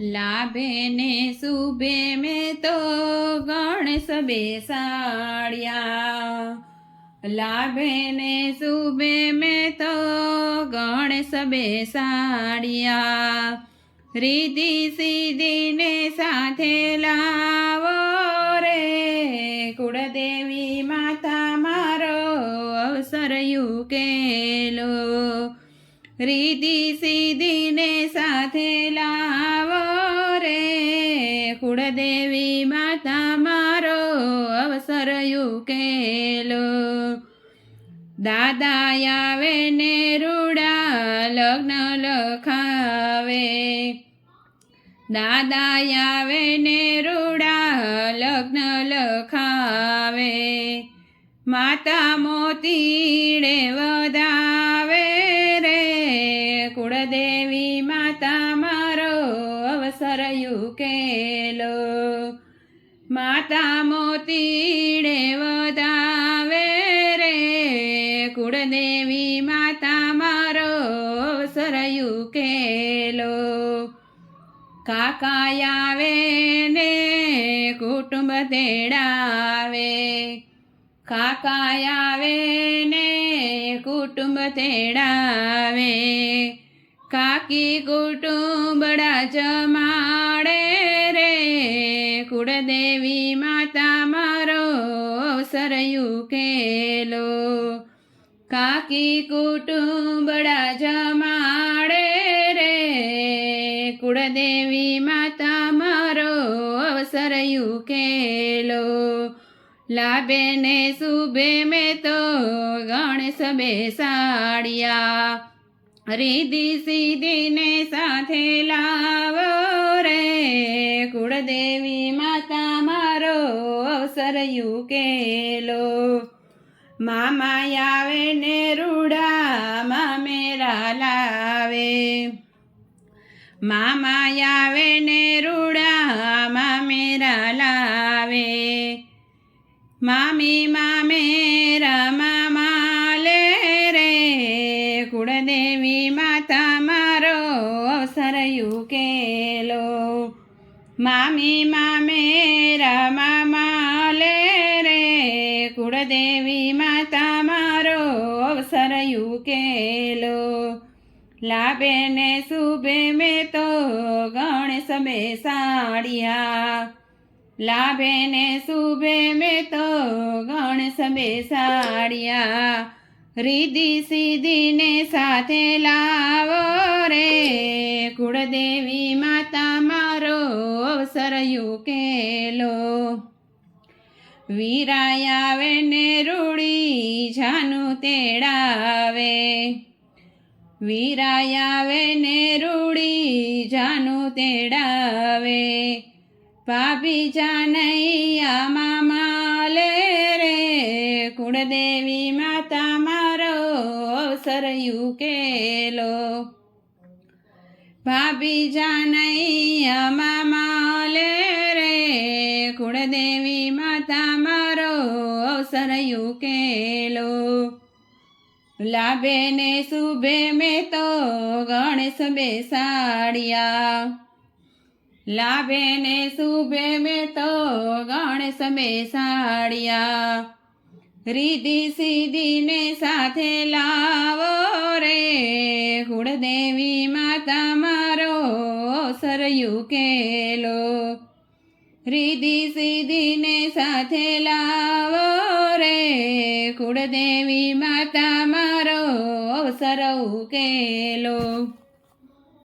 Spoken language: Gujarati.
લાભે ને શુભે મેં તો ગણેશ બેસાડ્યા. લાભે ને શુભે મેં તો ગણેશ બેસાડ્યા. રીતિ સીધીને સાથે લાવો રે. કુળદેવી માતા મારો અવસર યુકેલો. રીતિ સીધીને સાથે લાવો કુળદેવી માતા મારો અવસર યુકેલો. દાદા આવે ને રૂડા લગ્ન લખાવે. દાદા આવે ને રૂડા લગ્ન લખાવે. માતા મોતીડે વધાવે રે. કુળદેવી માતા મારો અવસર યુકેલો. માતા મોતીડે વધાવે રે. કુળદેવી માતા મારો સરયું કેલો. કાકા આવે ને કુટુંબ તેડાવે. કાકા આવે ને કુટુંબ તેડાવે. કાકી કુટુંબડા જમાડે રે કુળદેવી માતા મારો સરયું કેલો કાકી કુટુંબડા જમાડે રે. કુળદેવી માતા મારો અવસરયું કેલો લાભે ને શુભે મેં તો ગણેશ બેસાડ્યા. રીધિ સીધીને સાથે લાવો અવસર યુકેલો મામા આવે ને રૂડામાં મેરા લાવે. મામા આવે ને રૂડામાં મેરા લાવે. મામી મામા લે રે. કુળદેવી માતા મારો અવસર યુકેલો મામી મામા લે રે કુળદેવી માતા મારો અવસર યુકેલો. લાભે ને શુભે મેં તો ગણેશ બેસાડ્યા. લાભે ને શુભે મેં તો ગણેશ બેસાડ્યા. રીધિ સીધીને સાથે લાવો રે. કુળદેવી માતા મારો અવસર યુકેલો. વીરાય આવે ને રૂડી જાનું તેડાવે. વીરાય આવે ને રૂડી જાનું તેડાવે. ભાભી જાનૈયા મામા લે રે, કુળદેવી માતા મારો અવસર યુકેલો. ભાભી જાનૈયા મામા લે કુળદેવી માતા મારો અવસર યુકેલો લાભે ને શુભે મેં તો ગણેશ બેસાડ્યા. લાભે ને શુભે મેં તો ગણેશ બેસાડ્યા. રીધિ સીધીને સાથે લાવો રે. કુળદેવી માતા મારો અવસર યુકેલો રીધિ સિદ્ધિને સાથે લાવો રે કુળદેવી માતા મારો અવસર ઉકેલો